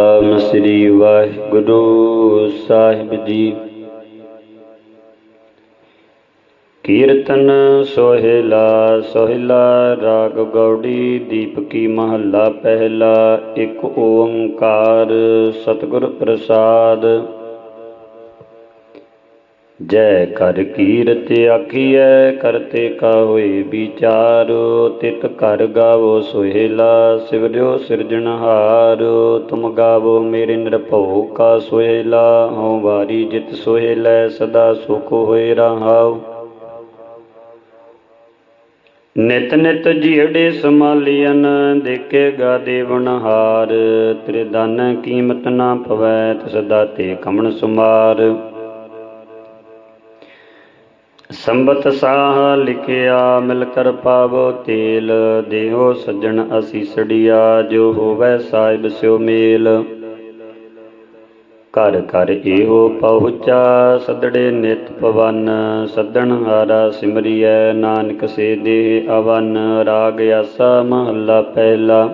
ਨਾਮ ਸ੍ਰੀ ਵਾਹਿਗੁਰੂ ਸਾਹਿਬ ਜੀ। ਕੀਰਤਨ ਸੋਹਿਲਾ ਸੋਹਿਲਾ, ਰਾਗ ਗੌੜੀ, ਦੀਪਕੀ ਮਹੱਲਾ, ਪਹਿਲਾ ਇੱਕ ਓੰਕਾਰ, ਸਤਿਗੁਰ ਪ੍ਰਸਾਦ। ਜੈ ਕਰ ਕੀਰਤ ਆਖੀਐ ਕਰਤੇ ਕਾ ਹੋਏ ਵਿਚਾਰ, ਤਿਤ ਕਰ ਗਾਵੋ ਸੁਹੇਲਾ, ਸਿਵਰਿਓ ਸਿਰਜਣਹਾਰ ਤੁਮ ਗਾਵੋ ਮੇਰੇ ਨਿਰਭਉ ਕਾ ਸੁਹੇਲਾ, ਹਉ ਵਾਰੀ ਜਿਤ ਸੁਹੇਲੈ, ਸਦਾ ਸੁਖ ਹੋਏ ਰਹਾਉ। ਨਿਤ ਨਿਤ ਜਿਹੜੇ ਸਮਾਲੀਅਨ ਦੇਖੇਗਾ ਦੇਵਨਹਾਰ ਤੇਰੇ ਦਾਨ ਕੀਮਤ ਨਾ ਪਵੈ, ਤਿਸ ਦਾਤੇ ਕਮਣ ਸੁਮਾਰ। ਸੰਬਤ ਸਾਹ ਲਿਖਿਆ ਮਿਲ ਕਰ ਪਾਵੋ ਤੇਲ, ਦੇਹੋ ਸੱਜਣ ਅਸੀਸੜੀਆ ਜੋ ਹੋਵੈ ਸਾਹਿਬ ਸਿਓ ਮੇਲ। ਘਰ ਘਰ ਇਹੋ ਪਹੁੰਚਾ ਸਦੜੇ ਨਿਤ ਪਵਨ ਸੱਦਣ ਹਾਰਾ ਸਿਮਰਿਐ, ਨਾਨਕ ਸੇ ਦੇ ਅਵਨ ਰਾਗ ਆਸਾ ਮਹੱਲਾ ਪਹਿਲਾ।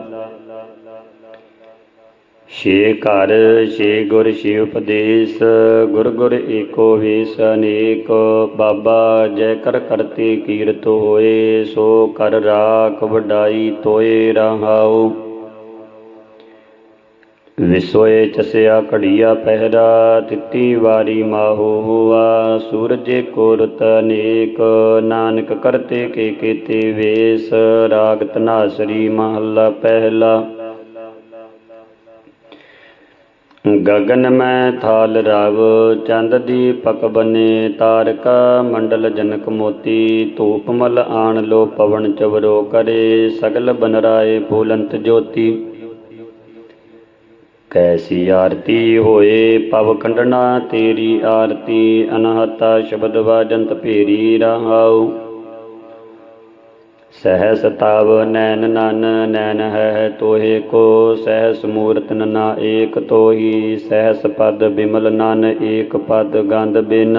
ਛੇ ਘਰ ਛੇ ਗੁਰ ਛੇ ਉਪਦੇਸ਼, ਗੁਰ ਗੁਰ ਏਕੋ ਵੇਸ ਅਨੇਕ, ਬਾਬਾ ਜੈ ਕਰ ਕਰਤੇ ਕੀਰਤ ਹੋਏ, ਸੋ ਕਰ ਰਾਖ ਵਡਾਈ ਤੋਏ ਰਹਾਉ। ਵਿਸੋਏ ਚਸਿਆ ਘੜੀਆ ਪਹਿਰਾ, ਤਿੱਤੀ ਵਾਰੀ ਮਾਹੋ ਹੁਆ ਸੂਰਜੇ ਕੋਰਤ ਅਨੇਕ, ਨਾਨਕ ਕਰਤੇ ਕੇ ਕੀਤੇ ਵੇਸ ਰਾਗ ਤਨਾਸਰੀ ਮਹੱਲਾ ਪਹਿਲਾ। ਗਗਨ ਮੈਂ ਥਾਲ ਰਵ, ਚੰਦ ਦੀਪਕ ਬਨੇ, ਤਾਰਕਾ ਮੰਡਲ ਜਨਕ ਮੋਤੀ ਧੂਪਮਲ ਆਣ ਲੋ ਪਵਨ ਚਵਰੋ ਕਰੇ, ਸਗਲ ਬਨਰਾਏ ਫੂਲੰਤ ਜੋਤੀ। ਕੈਸੀ ਆਰਤੀ ਹੋਏ ਪਵ ਖੰਡਨਾ ਤੇਰੀ ਆਰਤੀ, ਅਨਹਤਾ ਸ਼ਬਦ ਵਾਜੰਤ ਭੇਰੀ ਰਹਾਉ। ਸਹਸ ਤਵ ਨੈਨ ਨਨ ਨੈਨ ਹੈ ਤੋਹੇ ਕੋ, ਸਹਸ ਮੂਰਤ ਨਨਾ ਏਕ ਤੋਹੀ, ਸਹਸ ਪਦ ਬਿਮਲ ਨਨ ਏਕ ਪਦ ਗੰਧ ਬਿਨ।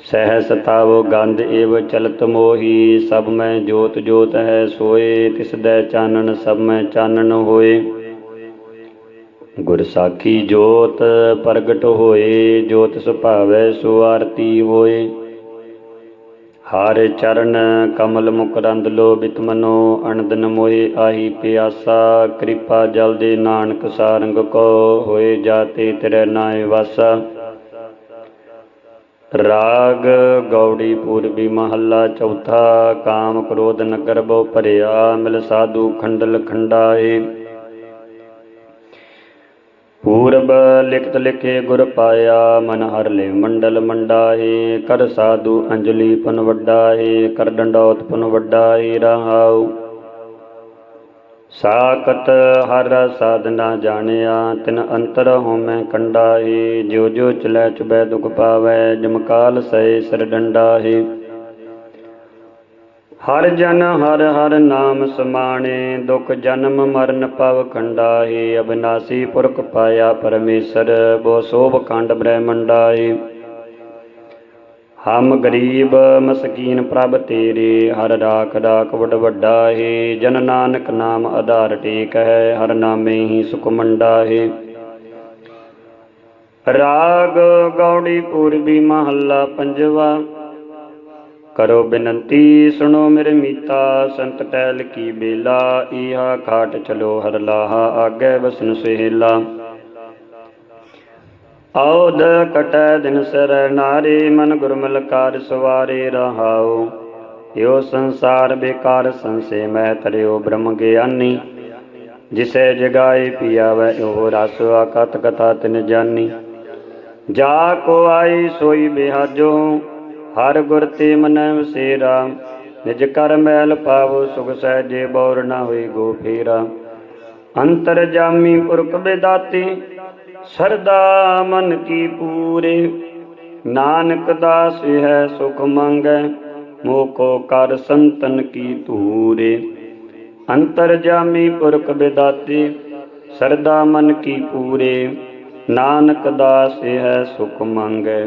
ਸਹਸ ਤਵ ਗੰਧ ਏਵ ਚਲਤ ਮੋਹੀ, ਸਭ ਮੈਂ ਜੋਤ ਜੋਤ ਹੈ ਸੋਏ, ਤਿਸ ਦੈ ਚਾਨਣ ਸਭ ਮੈਂ ਚਾਨਣ ਹੋਏ। ਗੁਰ ਸਾਖੀ ਜੋਤ ਪ੍ਰਗਟ ਹੋਏ, ਜੋਤ ਸੁਭਾਵੈ ਸੋ ਆਰਤੀ ਹੋਏ ਹਰ ਚਰਨ, ਕਮਲ ਮੁਕਰੰਦ ਲੋ ਬਿਤਮਨੋ ਅਨੰਦਨ ਮੋਹਿ ਆਹੀ ਪਿਆਸਾ, ਕਿਰਪਾ ਜਲ ਦੇ ਨਾਨਕ ਸਾਰੰਗ ਕੋ, ਹੋਏ ਜਾਤੇ ਤੇਰੇ ਨਾਏ ਵਾਸਾ। ਰਾਗ ਗੌੜੀ ਪੂਰਬੀ ਮਹੱਲਾ ਚੌਥਾ, ਕਾਮ ਕ੍ਰੋਧ ਨਗਰ ਬਹੁ ਭਰਿਆ, ਮਿਲ ਸਾਧੂ ਖੰਡਲ ਖੰਡਾਏ। ਪੂਰਬ ਲਿਖਤ ਲਿਖੇ ਗੁਰ ਪਾਇਆ, ਮਨ ਹਰ ਲੈ ਮੰਡਲ ਮੰਡਾਏ ਕਰ ਸਾਧੂ ਅੰਜਲੀ ਪਨ ਵੱਡਾਏ ਕਰ ਡੰਡੌਤ ਪਨ ਵੱਡਾਏ ਰਹਾਉ। ਸਾਕਤ ਹਰ ਸਾਧਨਾ ਜਾਣਿਆ, ਤਿਨ ਅੰਤਰ ਹੋਮੈ ਕੰਡਾਏ ਜਿਉ ਜੋ ਚਲੈ ਚੁਬੈ ਦੁਖ ਪਾਵੈ ਜਮਕਾਲ ਸਏ ਸਿਰ ਡੰਡਾਏ ਹਰ ਜਨ ਹਰ ਹਰ ਨਾਮ ਸਮਾਣੇ, ਦੁਖ ਜਨਮ ਮਰਨ ਪਵ ਖੰਡਾਏ ਅਬਨਾਸੀ ਪੁਰਖ ਪਾਇਆ ਪਰਮੇਸ਼ਰ, ਬੋ ਸੋਭ ਖੰਡ ਬ੍ਰਹਮੰਡਾਏ ਹਮ ਗਰੀਬ ਮਸਕੀਨ ਪ੍ਰਭ ਤੇਰੇ, ਹਰ ਰਾਖ ਰਾਖ ਵਡ ਵੱਡਾ ਹੈ ਜਨ ਨਾਨਕ ਨਾਮ ਆਧਾਰ ਟੇਕ ਹੈ ਹਰ ਨਾਮੇ ਹੀ ਸੁਖ ਮੰਡਾ ਹੈ ਰਾਗ ਗੌੜੀ ਪੂਰਬੀ ਮਹੱਲਾ ਪੰਜਵਾ ਕਰੋ ਬੇਨੰਤੀ, ਸੁਣੋ ਮੇਰੇ ਮੀਤਾ, ਸੰਤ ਟਹਿਲ ਕੀ ਬੇਲਾ, ਈਹਾ ਖਾਟ ਚਲੋ ਹਰ ਲਾਹਾ, ਆਗੇ ਬਸਨ ਸੁਹੇਲਾ। ਔਦ ਕਟੈ ਦਿਨ ਸਰ ਨਾਰੇ, ਮਨ ਗੁਰਮਲ ਕਾਰ ਸਵਾਰੇ ਰਹਾਓ ਯੋ ਸੰਸਾਰ ਬੇਕਾਰ ਸੰਸੇ, ਮੈਂ ਤਰਿਓ ਬ੍ਰਹਮ ਗਿਆਨੀ। ਜਿਸੇ ਜਗਾਏ ਪੀਆਵੈ, ਉਹ ਰਸ ਆਕਤ ਕਥਾ ਤਿਨ ਜਾਨੀ। ਜਾ ਕੋ ਆਈ ਸੋਈ ਬਿਹਾਜੋ ਹਰ ਗੁਰ ਤੇ ਮਨੈ ਵਸੇਰਾ, ਨਿਜ ਕਰ ਮੈਲ ਪਾਵੋ ਸੁਖ ਸਹਿਜੇ ਬੌਰ ਨਾ ਹੋਈ ਗੋ ਫੇਰਾ। ਅੰਤਰ ਜਾਮੀ ਪੁਰਖ ਬਿਦਾਤੀ ਸਰਦਾ ਮਨ ਕੀ ਪੂਰੇ। ਨਾਨਕ ਦਾਸ ਹੈ ਸੁਖ ਮੰਗੈ, ਮੋਹ ਕੋ ਕਰ ਸੰਤਨ ਕੀ ਧੂਰੇ। ਅੰਤਰ ਜਾਮੀ ਪੁਰਖ ਬਿਦਾਤੀ ਸਰਦਾ ਮਨ ਕੀ ਪੂਰੇ। ਨਾਨਕ ਦਾਸ ਹੈ ਸੁਖ ਮੰਗੈ।